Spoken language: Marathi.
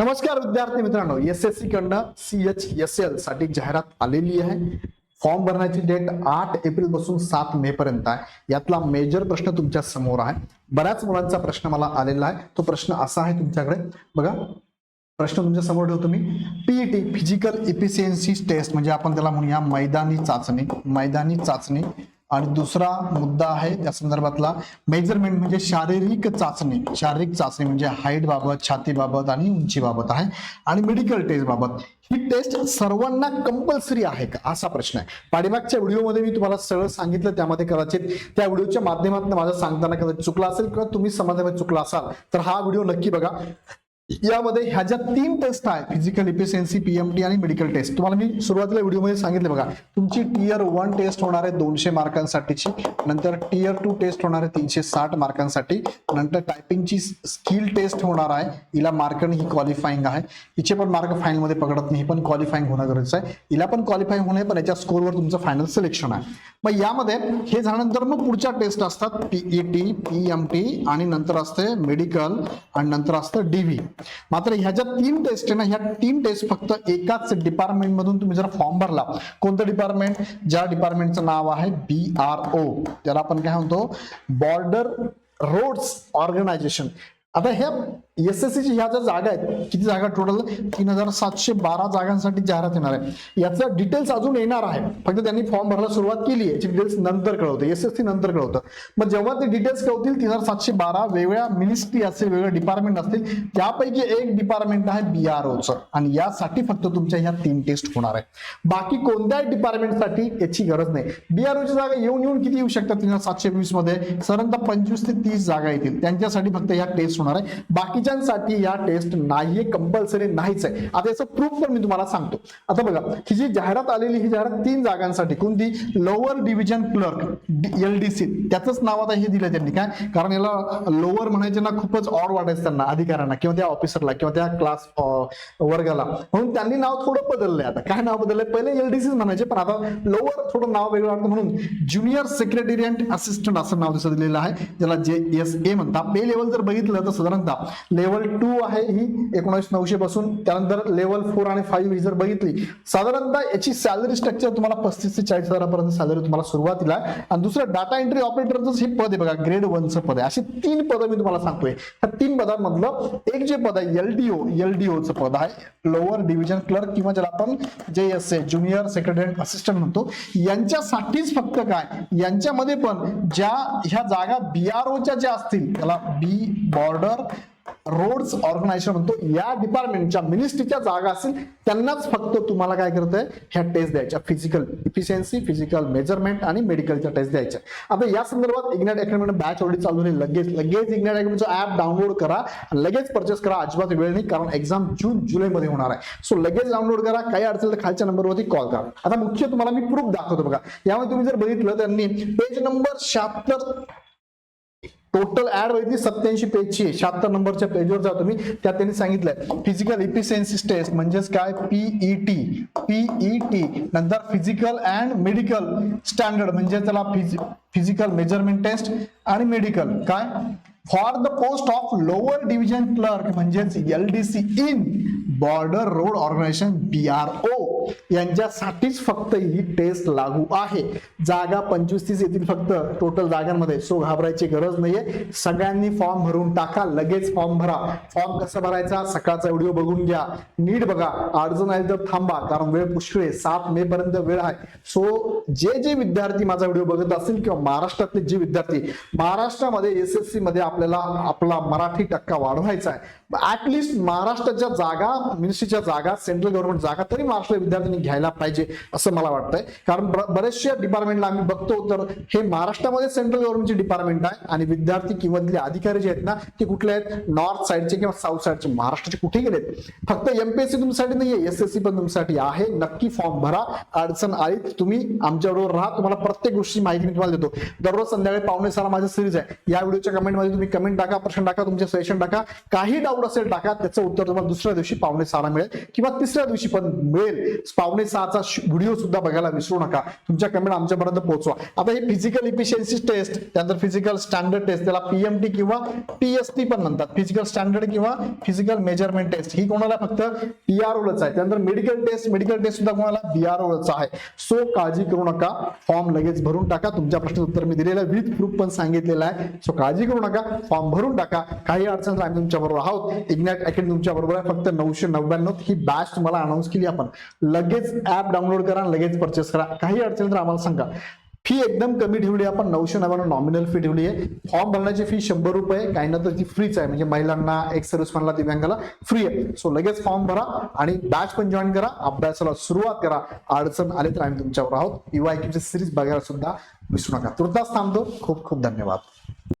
नमस्कार विद्यार्थी मित्रांनो एस एस सी कडनं सी एच एस एलसाठी जाहिरात आलेली आहे. फॉर्म भरण्याची डेट आठ एप्रिलपासून सात मे पर्यंत आहे. यातला मेजर प्रश्न तुमच्यासमोर आहे. बऱ्याच मुलांचा प्रश्न मला आलेला आहे. तो प्रश्न असा आहे तुमच्याकडे. बघा प्रश्न तुमच्यासमोर ठेवतो मी. पीईटी फिजिकल इफिशियन्सी टेस्ट म्हणजे आपण त्याला म्हणूया मैदानी चाचणी. मैदानी चाचणी. आणि दुसरा मुद्दा आहे त्या संदर्भातला मेजरमेंट म्हणजे शारीरिक चाचणी. शारीरिक चाचणी म्हणजे हाईट बाबत छाती बाबत आणि उंची बाबत आहे. आणि मेडिकल टेस्ट बाबत. ही टेस्ट सर्वांना कंपल्सरी आहे का? असा प्रश्न आहे. पाठीमागच्या व्हिडिओमध्ये मी तुम्हाला सगळं सांगितलं त्यामध्ये कदाचित त्या व्हिडिओच्या माध्यमातून माझं सांगताना कदाचित चुकला असेल किंवा तुम्ही समाजामध्ये चुकला असाल तर हा व्हिडिओ नक्की बघा. यामध्ये ह्या ज्या तीन टेस्ट आहेत फिजिकल इफिशियन्सी पीएमटी आणि मेडिकल टेस्ट तुम्हाला मी सुरुवातीला व्हिडिओमध्ये सांगितले बघा तुमची टीयर वन टेस्ट होणार आहे दोनशे मार्कांसाठीची नंतर टीयर टू टेस्ट होणार आहे तीनशे साठ मार्कांसाठी नंतर टायपिंगची स्किल टेस्ट होणार आहे हिला मार्क ही क्वालिफाईंग आहे. हिचे पण मार्क फायनलमध्ये पकडत नाही पण क्वालिफाईंग होणं गरजेचं आहे. हिला पण क्वालिफाईंग होणे पण याच्या स्कोरवर तुमचं फायनल सिलेक्शन आहे. मग यामध्ये हे झाल्यानंतर मग पुढच्या टेस्ट असतात पीईटी पीएमटी आणि नंतर असते मेडिकल आणि नंतर असतं डीव्ही मात्र ह्या ज्या तीन टेस्ट आहे ना ह्या तीन टेस्ट फक्त एकाच डिपार्टमेंट मधून तुम्ही जर फॉर्म भरला. कोणतं डिपार्टमेंट ज्या डिपार्टमेंटचं नाव आहे बी आर ओ त्याला आपण काय म्हणतो? बॉर्डर रोड्स ऑर्गनायझेशन आता ह्या एस एस सी ह्या ज्या जागा आहेत किती जागा टोटल तीन हजार सातशे बारा जागांसाठी जाहिरात येणार आहे. याचा डिटेल्स अजून येणार आहे. फक्त त्यांनी फॉर्म भरायला सुरुवात केली आहे. याची डिटेल्स नंतर कळवतं. एस एस सी नंतर कळवतं. मग जेव्हा ते डिटेल्स कळवतील तीन हजार सातशे बारा वेगळ्या मिनिस्ट्री असतील वेगळे डिपार्टमेंट असतील. त्यापैकी एक डिपार्टमेंट आहे बी आर ओचं आणि यासाठी फक्त तुमच्या ह्या तीन टेस्ट होणार आहे. बाकी कोणत्याही डिपार्टमेंटसाठी याची गरज नाही. बी आर ओची जागा येऊन येऊन किती येऊ शकतात? तीन हजार सातशे वीसमध्ये साधारणतः पंचवीस ते तीस जागा येतील. त्यांच्यासाठी फक्त ह्या टेस्ट होणार आहे. बाकीच्यांसाठी या टेस्ट नाहीये कंपल्सरी नाहीच आहे. आता याचं प्रूफ पण मी तुम्हाला सांगतो. आता बघा ही जी जाहिरात आलेली ही जाहिरात तीन जागांसाठी कोणती? Lower division clerk L D C त्याचंच नाव आता हे दिलं त्यांनी. काय? कारण याला लोअर म्हणायचे ना खूपच ऑड वाटायचं त्यांना अधिकाऱ्यांना किंवा त्या ऑफिसरला किंवा त्या क्लास वर्गाला. म्हणून त्यांनी नाव थोडं बदललंय आता. काय नाव बदललंय? पहिले एल डी सी म्हणायचे पण आता लोअर थोडं नाव वेगळं वाटतं. म्हणून ज्युनियर सेक्रेटरियंट असिस्टंट असं नाव दिसत दिलेलं आहे ज्याला जे एस ए म्हणतात. पे लेवल जर बघितलं तर साधारणतः. लेवल टू आहे ही एकोणीस नऊशे पासून. त्यानंतर लेवल फोर आणि फाईव्ह ही जर बघितली साधारणतः याची सॅलरी स्ट्रक्चर तुम्हाला पस्तीस ते चाळीस हजारापर्यंत सॅलरी तुम्हाला सुरुवातीला आहे. आणि दुसरं डाटा एंट्री ऑपरेटरचं हे पद आहे बघा ग्रेड वनचं पद आहे. अशी तीन पदं मी तुम्हाला सांगतोय. ह्या तीन पदांमधलं एक जे पद आहे एलडीओ एलडीओचं पद आहे. लोअर डिव्हिजन क्लर्क किंवा ज्याला आपण J S A junior secretary assistant म्हणतो यांच्यासाठीच फक्त काय? यांच्यामध्ये पण ज्या ह्या जागा बीआरओच्या ज्या असतील त्याला B board border roads organisation म्हणतो या डिपार्टमेंटच्या मिनिस्ट्रीच्या जागा असतील त्यांनाच फक्त तुम्हाला काय करतोय ह्या टेस्ट द्यायच्या. फिजिकल इफिशियन्सी फिजिकल मेजरमेंट आणि मेडिकलच्या टेस्ट द्यायच्या. आता या संदर्भात इग्नॅट अकॅडमी बॅच ऑलरेडी चालू आहे. लगेच लगेच इग्नॅट अकॅडमीचं ऍप डाउनलोड करा लगेच परचेस करा. अजिबात वेळ नाही कारण एक्झाम जून जुलैमध्ये होणार आहे. सो लगेच डाउनलोड करा. काही अडचण तर खालच्या नंबरवरती कॉल करा. आता मुख्य तुम्हाला मी प्रूफ दाखवतो बघा. यामध्ये तुम्ही जर बघितलं त्यांनी पेज नंबर शहात्तर टोटल ऍड बघितली सत्याऐंशी पेजची आहे. शहात्तर नंबरच्या पेजवर जा तुम्ही. त्यात त्यांनी सांगितलंय फिजिकल इफिशियन्सी टेस्ट म्हणजेच काय? पीईटी पीईटी नंतर फिजिकल अँड मेडिकल स्टँडर्ड म्हणजे त्याला फिजिकल मेजरमेंट टेस्ट आणि मेडिकल काय? For the post of lower division clerk म्हणजेच L D C in border road organisation B R O यांच्यासाठीच फक्त ही टेस्ट लागू आहे. जागा पंचवीस तीस येतील फक्त. टोटल जागांमध्ये. सो घाबरायची गरज नाहीये. सगळ्यांनी फॉर्म भरून टाका. लगेच फॉर्म भरा. फॉर्म कसा भरायचा? सकाळचा व्हिडिओ बघून घ्या. नीट बघा. अडचण आली तर थांबा. कारण वेळ पुष्कळ आहे. सात मे पर्यंत वेळ आहे. सो जे जे विद्यार्थी माझा व्हिडिओ बघत असतील किंवा महाराष्ट्रातले जे विद्यार्थी महाराष्ट्रामध्ये एस एस सी मध्ये आपल्याला आपला मराठी टक्का वाढवायचा आहे. ऍटलिस्ट महाराष्ट्राच्या जागा मिनिस्ट्रीच्या जागा सेंट्रल गव्हर्नमेंट जागा तरी महाराष्ट्र विद्यार्थी विद्यार्थ्यांनी घ्यायला पाहिजे असं मला वाटतंय. कारण बरेचशा डिपार्टमेंटला आम्ही बघतो तर हे महाराष्ट्रामध्ये सेंट्रल गव्हर्नमेंटचे डिपार्टमेंट आहे आणि विद्यार्थी किंवा तिथले अधिकारी जे आहेत ना ते कुठले आहेत? नॉर्थ साईडचे किंवा साऊथ साईडचे महाराष्ट्राचे कुठे गेलेत? फक्त एमपीएससी तुमच्यासाठी नाहीये एस पण तुमच्यासाठी आहे. नक्की फॉर्म भरा. अडचण आली तुम्ही आमच्याबरोबर राहा. तुम्हाला प्रत्येक गोष्टीची माहिती मी तुम्हाला देतो. दररोज संध्याकाळी पावणे सारा माझा सिरीज आहे. या व्हिडिओच्या कमेंटमध्ये तुम्ही कमेंट टाका प्रश्न टाका तुमचे सजेशन टाका. काही डाऊट असेल टाका. त्याचं उत्तर तुम्हाला दुसऱ्या दिवशी पावणे सारा मिळेल किंवा तिसऱ्या दिवशी पण मिळेल. पावणे सहाचा व्हिडिओ सुद्धा बघायला विसरू नका. तुमच्या कमेंट आमच्यापर्यंत पोहोचवा. आता हे फिजिकल इफिशियन्सी टेस्ट त्यानंतर फिजिकल स्टँडर्ड टेस्ट त्याला पीएमटी किंवा पीएसटी पण म्हणतात. फिजिकल स्टँडर्ड किंवा फिजिकल मेजरमेंट टेस्ट ही कोणाला फक्त पीआरओलच आहे. त्यानंतर मेडिकल टेस्ट मेडिकल टेस्ट सुद्धा कोणाला बीआरओलच आहे. सो काळजी करू नका. फॉर्म लगेच भरून टाका. तुमच्या प्रश्नाचं उत्तर मी दिलेलं आहे. विथ प्रूफ पण सांगितलेलं आहे. सो काळजी करू नका. फॉर्म भरून टाका. काही अडचण आम्ही तुमच्या बरोबर आहोत. इग्नॅट अकॅडमी तुमच्या बरोबर आहे. फक्त नऊशे नव्याण्णव ही बॅच तुम्हाला अनाऊन्स केली आपण. लगेच ऍप डाउनलोड करा लगेच परचेस करा. काही अडचण तर आम्हाला सांगा. फी एकदम कमी ठेवली आहे आपण. नऊशे नव्याण्णव नॉमिनल फी ठेवली आहे. फॉर्म भरण्याची फी शंभर रुपये. काही ना तर ती फ्रीच आहे. म्हणजे महिलांना एक्स सर्व्हिसमॅनला दिव्यांगाला फ्री आहे. सो लगेच फॉर्म भरा आणि बॅच पण जॉईन करा. अभ्यासाला सुरुवात करा. अडचण आली तर आम्ही तुमच्यावर आहोत. युवा सिरीज बघायला सुद्धा विसरू नका. तुर्तास थांबतो. खूप खूप धन्यवाद.